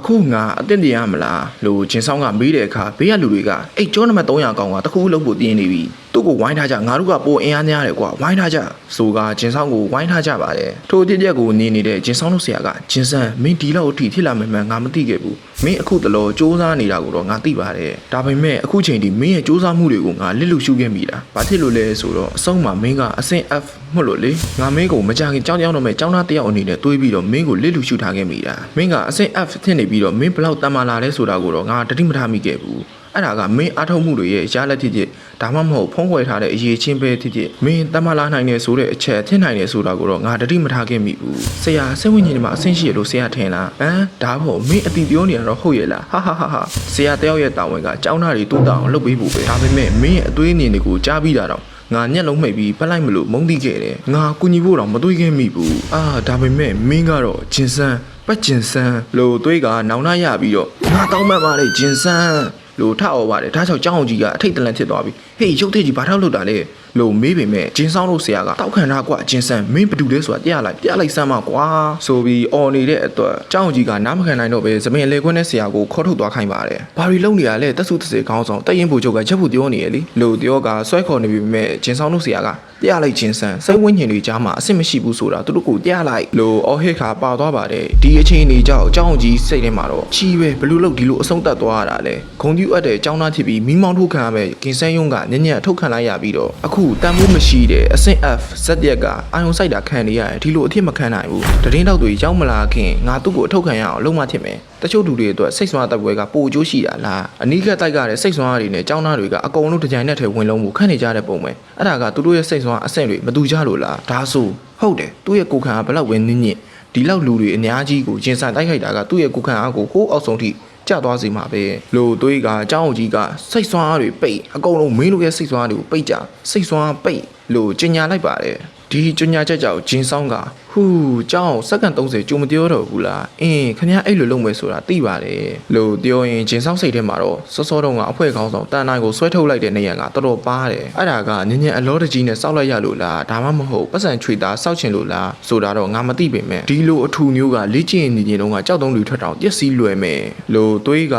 အခုငါအတင်တင်ရမလားလို့ဂျင်ဆောင်ကမေးတဲ့အခါဘေးကလူတွေကအဲ့ကျောနံပါတ်300ကောင်ကတခုလုံးဖို့တင်းနေပြီ သူ့ကိုဝိုင်းထားကြငါတို့ကပိုအင်အားများတယ်ကွာဝိုင်းထားကြဆိုကဂျင်ဆောင်ကိုဝိုင်းထားကြပါတယ်ထိုတစ်ရက်ကိုနေနေတဲ့ဂျင်ဆောင်တို့ဆရာကဂျင်ဆန်မင်းဒီလောက်အထိဖြစ်လာမှန်းမှန်းငါမသိခဲ့ဘူးမင်းအခုတလောစူးစမ်းနေတာကိုတော့ငါသိပါတယ်ဒါပေမဲ့အခုချိန်ဒီမင်းရဲ့စူးစမ်းမှုတွေကိုငါလစ်လူရှုခဲ့မိတာဘာဖြစ်လို့လဲဆိုတော့အဆုံးမှာမင်းကအဆင့် F မဟုတ်လို့လေငါမင်းကိုမကြခင်ကြောင်းကြောင်းတော့မဲ့ကြောင်းသားတယောက်အနေနဲ့တွေးပြီးတော့မင်းကိုလစ်လူရှုထားခဲ့မိတာမင်းကအဆင့် F ဖြစ်နေပြီးတော့မင်းဘလောက်တန်မာလာလဲဆိုတာကိုတော့ငါတတိမထားမိခဲ့ဘူး အဲ့ဒါကမင်းအားထုတ်မှုတွေရဲ့ရလက်ဖြစ်ဖြစ်ဒါမှမဟုတ်ဖုံးကွယ်ထားတဲ့အရေးချင်းပဲဖြစ်ဖြစ်မင်းတမလာနိုင်တယ်ဆိုတဲ့အချက်ထင်နိုင်တယ်ဆိုတာကိုတော့ငါတတိမထားခဲ့မိဘူးဆရာစိတ်ဝိညာဉ်တွေမှာအဆင့်ရှိရလို့ဆရာထင်လားဟမ်ဒါဖို့မင်းအတီပြောနေတာတော့ဟုတ်ရဲ့လားဟာဟာဟာဟာဆရာတယောက်ရဲ့တာဝန်ကကျောင်းသားတွေတူးတောင်လုပ်ပေးဖို့ပဲဒါပေမဲ့မင်းရဲ့အသွေးအမြင်တွေကိုကြားပြီးတာတော့ငါညက်လုံးမိတ်ပြီးပက်လိုက်မလို့မုန်းတိခဲ့တယ်ငါကူညီဖို့တော့မတွေးခဲ့မိဘူးအာဒါပေမဲ့မင်းကတော့ဂျင်ဆန်းပတ်ဂျင်ဆန်းလို့တွေးကနောင်နာရပြီးတော့ငါတောင်းမှတ်ပါလေဂျင်ဆန်း လို့ထအော်ပါတယ်ဒါကြောင့်ကျောင်းအောင်ကြီးကအထိတ်တလန့်ဖြစ်သွားပြီဟေးရုပ်သေးကြီးဘာထောက်လို့တာလဲလို့မေးပေမဲ့ဂျင်းဆောင်လို့ဆရာကတောက်ခံထားကွာဂျင်းဆန်မင်းဘယ်သူလဲဆိုတာပြလိုက်ပြလိုက်စမ်းပါကွာဆိုပြီးអော်နေတဲ့အတွက်ကျောင်းအောင်ကြီးကနားမခံနိုင်တော့ပဲသမင်လေခွန်းနဲ့ဆရာကိုခေါ်ထုတ်သွားခိုင်းပါတယ်ဘာတွေလုပ်နေရလဲတက်စုတစေခေါင်းဆောင်တက်ရင်ဘူချုပ်ကချက်ဖို့ပြောနေရလေလို့ပြောကဆွဲခေါ်နေပြီမဲ့ဂျင်းဆောင်လို့ဆရာကပြလိုက်ချင်းဆန်စိတ်ဝိညာဉ်တွေကြားမှာအဆင်မရှိဘူးဆိုတာသူတို့ကိုပြလိုက်လို့အော်ဟစ်ခါပါသွားပါတယ်ဒီအချိန်ကြီးကြောက်အကြောင်းကြီးစိတ်ထဲမှာတော့ချီးပဲဘလို့လို့ဒီလိုအဆုံးသတ်သွားရတာလဲဂုံကျူအပ်တဲ့အကြောင်းသားဖြစ်ပြီးမိမောင်းထုတ်ခံရမဲ့ကင်ဆန်းယုံကညံ့ညံ့ထုတ်ခံလိုက်ရပြီးတော့အခုတန်မိုးမရှိတဲ့အဆင့် F ဇက်ရက်ကအာယုံစိုက်တာခံနေရတယ်ဒီလိုအဖြစ်မခံနိုင်ဘူးတရင်တောက်တွေရောက်မလာခင်ငါသူ့ကိုအထုတ်ခံရအောင်လုံးမထင်မယ်တချို့လူတွေအတွက်စိတ်ဆွမ်းတပ်ပွဲကပိုအကျိုးရှိတာလားအနီးကပ်တိုက်ကြတဲ့စိတ်ဆွမ်းအားတွေနဲ့ចောင်းသားတွေကအကုန်လုံးတကြိုင်နဲ့ထဲဝင်လုံးမှုခန့်နေကြတဲ့ပုံပဲအဲ့ဒါကသူတို့ရဲ့စိတ်ဆွမ်းအဆင့်တွေမတူကြလို့လားဒါဆိုဟုတ်တယ်သူ့ရဲ့ကိုယ်ခံကဘလောက်ဝင်းနင်းညစ်ဒီလောက်လူတွေအများကြီးကိုရင်ဆိုင်တိုက်ခိုက်တာကသူ့ရဲ့ကိုယ်ခံအားကိုဟိုးအောက်ဆုံးထိ ကျသွားစေမှာပဲလို့သွေးကအเจ้าကြီးကစိတ်ဆွမ်းအားတွေပိတ်အကုန်လုံးမင်းတို့ရဲ့စိတ်ဆွမ်းအားတွေကိုပိတ်ကြစိတ်ဆွမ်းအားပိတ် လို့ကြေညာလိုက်ပါတယ်ဒီကြေညာချက်ကြောင့်ဂျင်းဆောင်ကဟူကြောင်းစက္ကန့်30ကြုံမပြောတော့ဘူးလားအင်းခင်ဗျားအဲ့လိုလုပ်မယ်ဆိုတာသိပါတယ်လို့ပြောရင်ဂျင်းဆောင်စိတ်ထဲမှာတော့စောစောတုန်းကအဖွဲခေါင်းဆောင်တန်နိုင်ကိုဆွဲထုတ်လိုက်တဲ့နေရာကတော်တော်ပါတယ်အဲ့ဒါကညဉ့်ညံအလောတကြီးနဲ့စောက်လိုက်ရလို့လားဒါမှမဟုတ်ပတ်စံချွေသားစောက်ချင်လို့လားဆိုတာတော့ငါမသိပေမဲ့ဒီလိုအထူမျိုးကလေ့ကျင့်နေနေတုန်းကကြောက်တုံးလူထွက်တောင်ပျက်စီးလွယ်မယ်လို့တွေးက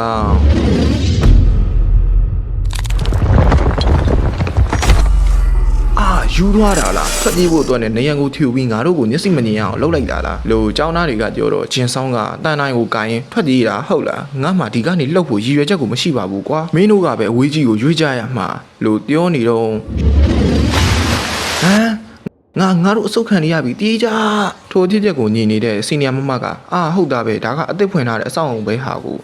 ယူသွားတာလားဖက်ပြေးဖို့အတွက်နဲ့နေရန်ကိုထူပြီးငါတို့ကိုမျက်စိမမြင်အောင်လှုပ်လိုက်တာလားလို့ចောင်းသားတွေကပြောတော့ဂျင်ဆောင်ကတန်တိုင်းကိုကိုင်းရင်ဖက်ပြေးတာဟုတ်လားငါမှဒီကနေလှုပ်ဖို့ရည်ရွယ်ချက်ကိုမရှိပါဘူးကွာမင်းတို့ကပဲအဝေးကြီးကိုရွေးကြရမှာလို့ပြောနေတော့ဟမ်ငါငါတို့အစုတ်ခံရပြီတီးကြထိုအဖြစ်ချက်ကိုညီနေတဲ့စီနီယာမမကအာဟုတ်တာပဲဒါကအစ်စ်ဖွင့်ထားတဲ့အဆောင်အုံပဲဟာကို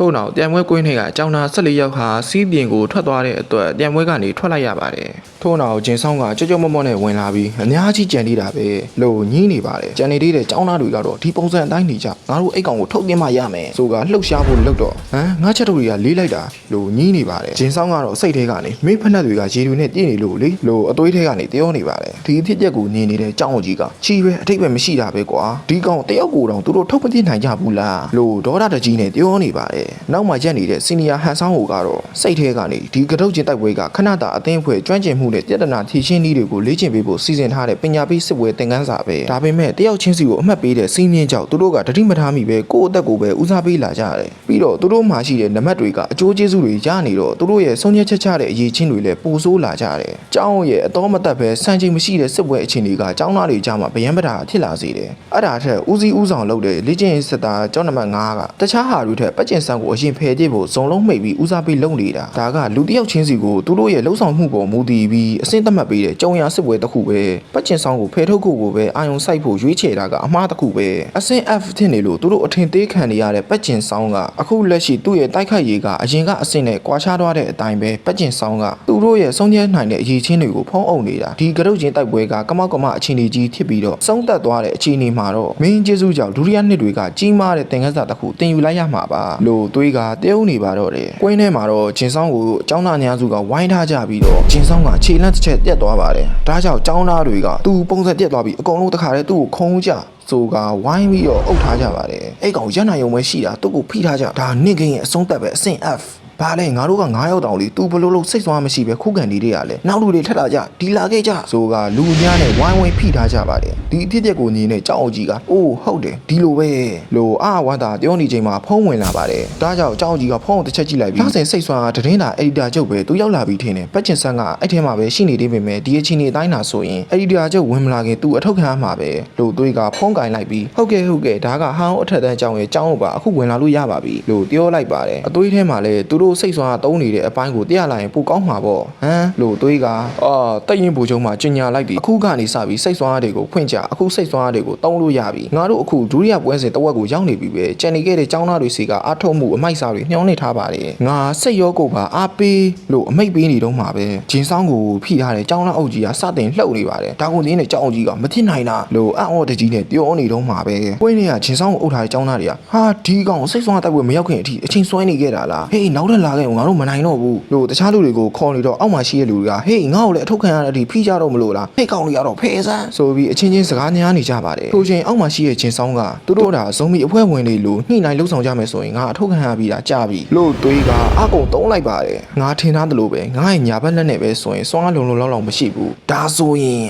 ထို့နောက်တံပွဲကွင်းထဲကအကြောင်းသား14ယောက်ဟာစီးပြင်ကိုထွက်သွားတဲ့အတွက်တံပွဲကနေထွက်လိုက်ရပါတယ်။ထို့နောက်ဂျင်းဆောင်ကကြောက်ကြောက်မော့မော့နဲ့ဝင်လာပြီးအများကြီးကြံနေတာပဲလို့ညင်းနေပါတယ်။ကြံနေသေးတဲ့ကျောင်းသားတွေကတော့ဒီပုံစံအတိုင်းနေကြငါတို့အိတ်ကောင်ကိုထုတ်တင်မှရမယ်ဆိုကလှုပ်ရှားဖို့လုပ်တော့ဟမ်ငါချက်တို့တွေကလေးလိုက်တာလို့ညင်းနေပါတယ်။ဂျင်းဆောင်ကတော့စိတ်ထဲကနေမိဖက်နှက်တွေကရေတွေနဲ့ပြည့်နေလို့လေလို့အသွေးထဲကနေပြောနေပါတယ်။ဒီအဖြစ်ချက်ကိုညင်းနေတဲ့ကျောင်းကြီးကချီပဲအထိတ်ပဲမရှိတာပဲကွာ။ဒီကောင်တယောက်ကိုတောင်သူတို့ထုတ်မသိနိုင်ကြဘူးလားလို့ဒေါသတကြီးနဲ့ပြောနေပါတယ်။နောက်မှရက်နေတဲ့စီနီယာဟန်ဆောင်ဟိုကတော့စိတ်ထဲကနေဒီကတုတ်ချင်းတိုက်ပွဲကခဏတာအသင်းအဖွဲ့ကျွမ်းကျင်မှုနဲ့ပြဿနာဖြေရှင်းနည်းတွေကိုလေ့ကျင့်ပေးဖို့စီစဉ်ထားတဲ့ပညာပေးစစ်ပွဲသင်ခန်းစာပဲဒါပေမဲ့တယောက်ချင်းစီကိုအမှတ်ပေးတဲ့စီးမြင့်ကြောင့်သူတို့ကတတိမထားမိပဲကိုယ့်အသက်ကိုပဲဦးစားပေးလာကြတယ်ပြီးတော့သူတို့မှရှိတဲ့နံပါတ်တွေကအကျိုးကျေးဇူးတွေရနေတော့သူတို့ရဲ့ဆုံးဖြတ်ချက်ချတဲ့အရေးချင်းတွေလည်းပိုဆိုးလာကြတယ်ကျောင်းရဲ့အတော်မတက်ပဲစံချိန်မရှိတဲ့စစ်ပွဲအခြေအနေကကျောင်းသားတွေကြားမှာဗယံပဓာဖြစ်လာစေတယ်အဲ့ဒါထက်ဦးစီးဦးဆောင်လုပ်တဲ့လေ့ကျင့်ရေးစစ်သားကျောင်းနံပါတ်5ကတခြားဟာတွေထက်ပတ်ကျင်ဆန်းကိုအရင်ဖယ်ပြစ်ဖို့ဇုံလုံးမှိတ်ပြီးဦးစားပေးလုပ်နေတာဒါကလူတစ်ယောက်ချင်းစီကိုသူတို့ရဲ့လှုပ်ဆောင်မှုပေါ်မူတည်ပြီးအဆင့်သတ်မှတ်ပေးတဲ့ကြုံရစစ်ပွဲတစ်ခုပဲပတ်ကျင်ဆောင်ကိုဖယ်ထုတ်ဖို့ကိုပဲအာယုံစိုက်ဖို့ရွေးချယ်တာကအမှားတစ်ခုပဲအဆင့် F ဖြစ်နေလို့သူတို့အထင်သေးခံနေရတဲ့ပတ်ကျင်ဆောင်ကအခုလက်ရှိသူ့ရဲ့တိုက်ခိုက်ရေးကအရင်ကအဆင့်နဲ့ကွာခြားသွားတဲ့အတိုင်းပဲပတ်ကျင်ဆောင်ကသူတို့ရဲ့ဆုံးဖြတ်နိုင်တဲ့အရေးချင်းတွေကိုဖုံးအုပ်နေတာဒီကရုတ်ချင်းတိုက်ပွဲကကမောက်ကမအခြေအနေကြီးဖြစ်ပြီးတော့ဆုံးသက်သွားတဲ့အခြေအနေမှာတော့မင်းကျေးဇူးကြောင့်ဒုတိယနှစ်တွေကကြီးမားတဲ့သင်ခန်းစာတစ်ခုသင်ယူလိုက်ရမှာပါလို့သွေးကတဲုံနေပါတော့တယ်။ကွင်းထဲမှာတော့ဂျင်ဆောင်ကိုចောင်းသားအများစုကဝိုင်းထားကြပြီးတော့ဂျင်ဆောင်ကခြေလက်တစ်ချက်ပြတ်သွားပါတယ်။ဒါကြောင့်ចောင်းသားတွေကသူ့ပုံစံပြတ်သွားပြီးအကုန်လုံးတခါတည်းသူ့ကိုခုံးကြဆိုကဝိုင်းပြီးတော့အုပ်ထားကြပါတယ်။အဲ့ကောင်ရန်နိုင်ုံပဲရှိတာသူ့ကိုဖိထားကြဒါနင့်ကင်းရဲ့အဆုံးသက်ပဲအဆင့် F ဘာလဲငါတို့က9ယောက်တောင်လေ तू ဘလို့လို့စိတ်ဆွမ်းမရှိပဲခုခံနေတရလဲနောက်လူတွေထက်လာကြဒီလာခဲ့ကြဆိုကလူများနဲ့ဝိုင်းဝိုင်းဖိထားကြပါတယ်ဒီအဖြစ်အပျက်ကိုညီနဲ့ကြောက်အောင်ကြီးကအိုးဟုတ်တယ်ဒီလိုပဲလို့အာဝါတာပြောနေချိန်မှာဖုံးဝင်လာပါတယ်ဒါကြောင့်ကြောက်အောင်ကြီးကဖုံးကိုတစ်ချက်ကြည့်လိုက်ပြီးဒါစင်စိတ်ဆွမ်းကတရင်တာအက်ဒီတာချုပ်ပဲသူရောက်လာပြီးထင်တယ်ပတ်ချင်ဆန်းကအဲ့ထဲမှာပဲရှိနေသေးပေမဲ့ဒီအချင်းနေအတိုင်းတာဆိုရင်အက်ဒီတာချုပ်ဝင်မလာခင်သူအထောက်ခံရမှာပဲလို့သွေးကဖုံးကင်လိုက်ပြီးဟုတ်ကဲ့ဟုတ်ကဲ့ဒါကဟောင်းအထက်တန်းကြောင်းရဲ့ကြောင်းကိုပါအခုဝင်လာလို့ရပါပြီလို့ပြောလိုက်ပါတယ်အသွေးထဲမှာလည်းသူတို့စိတ်ဆွမ်းကတုံးနေတဲ့အပိုင်းကိုတရားလာရင်ပိုကောင်းမှာပေါ့ဟမ်လို့သွေးကအာတက်ရင်ဘူချုံမှာကျင်ညာလိုက်ပြီးအခုကနေစပြီးစိတ်ဆွမ်းအားတွေကိုဖွင့်ကြအခုစိတ်ဆွမ်းအားတွေကိုတုံးလို့ရပြီငါတို့အခုဒုတိယပွဲစဉ်တစ်ဝက်ကိုရောက်နေပြီပဲကြံနေခဲ့တဲ့ကျောင်းသားတွေစီကအားထုတ်မှုအမိုက်စာတွေညှောင်းနေထားပါတယ်ငါစိတ်ရောကိုယ်ပါအားပေးလို့အမိတ်ပေးနေတော့မှာပဲဂျင်းဆောင်ကိုဖိထားတဲ့ကျောင်းသားအုပ်ကြီးကစတင်လှုပ်နေပါတယ်ဒါကုန်တင်းတဲ့ကျောင်းအုပ်ကြီးကမဖြစ်နိုင်တာလို့အံ့ဩတကြီးနဲ့ပြောနေတော့မှာပဲပွဲနေကဂျင်းဆောင်ကိုအုပ်ထားတဲ့ကျောင်းသားတွေကဟာဒီကောင်စိတ်ဆွမ်းတက်ပွဲမရောက်ခင်အထိအချိန်ဆွဲနေခဲ့တာလားဟေးနောက်ထပ်လာခဲ့ငါတို့မနိုင်တော့ဘူးလို့တခြားလူတွေကိုခေါ်နေတော့အောက်မှာရှိတဲ့လူတွေကဟေးငါ့ကိုလည်းအထုတ်ခံရတဲ့အထိဖိကြတော့မလို့လားဟေးကောင်တွေကတော့ဖဲစမ်းဆိုပြီးအချင်းချင်းစကားများနေကြပါတယ်ထိုချိန်အောက်မှာရှိတဲ့ဂျင်းဆောင်ကသူတို့ဒါဇုံမီအဖွဲ့ဝင်တွေလို့ညှိနှိုင်းလှုပ်ဆောင်ကြမယ်ဆိုရင်ငါအထုတ်ခံရပြီးတာကြပြီလို့တွေးကအကုန်တုံးလိုက်ပါတယ်ငါထင်ထားသလိုပဲငါရဲ့ညာဘက်လက်နဲ့ပဲဆိုရင်စွမ်းအားလုံလုံလောက်လောက်မရှိဘူးဒါဆိုရင်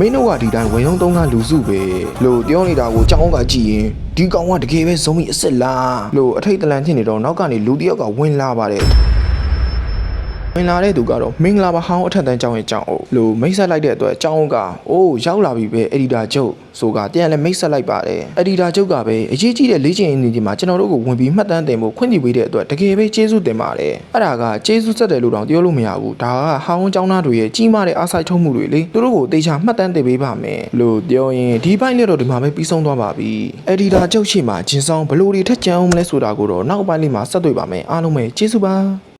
မင်းတို့ကဒီတိုင်းဝေယုံသုံးကလူစုပဲလို့ပြောနေတာကိုကြောင်းကကြည့်ရင်ဒီကောင်ကတကယ်ပဲဇုံမီအစ်စ်လားလို့အထိတ်တလန့်ဖြစ်နေတော့နောက်ကနေလူတစ်ယောက်ကဝင်လာပါတယ် ဝင်လာတဲ့သူကတော့မင်္ဂလာပါဟောင်းအထက်တန်းကျောင်းရဲ့ကျောင်းအုပ်လို့မိတ်ဆက်လိုက်တဲ့အတွက်ကျောင်းအုပ်ကအိုးရောက်လာပြီပဲအက်ဒီတာချုပ်ဆိုကတန်လည်းမိတ်ဆက်လိုက်ပါတယ်အက်ဒီတာချုပ်ကပဲအရေးကြီးတဲ့လေ့ကျင့်ရေးနေကြီးမှာကျွန်တော်တို့ကိုဝင်ပြီးမှတ်တမ်းတင်ဖို့ခွင့်ပြုပေးတဲ့အတွက်တကယ်ပဲကျေးဇူးတင်ပါတယ်အဲ့ဒါကကျေးဇူးဆက်တယ်လို့တောင်ပြောလို့မရဘူးဒါကဟောင်းကျောင်းသားတွေရဲ့ကြီးမားတဲ့အားစိုက်ထုတ်မှုတွေလေသူတို့ကိုတေချာမှတ်တမ်းတင်ပေးပါမယ်လို့ပြောရင်ဒီဘိုင်းလေးတော့ဒီမှာပဲပြီးဆုံးသွားပါပြီအက်ဒီတာချုပ်ရှိမှဂျင်းဆောင်ဘလို့တွေထက်ကြံအောင်မလဲဆိုတာကိုတော့နောက်ပိုင်းလေးမှာဆက်တွေ့ပါမယ်အားလုံးပဲကျေးဇူးပါ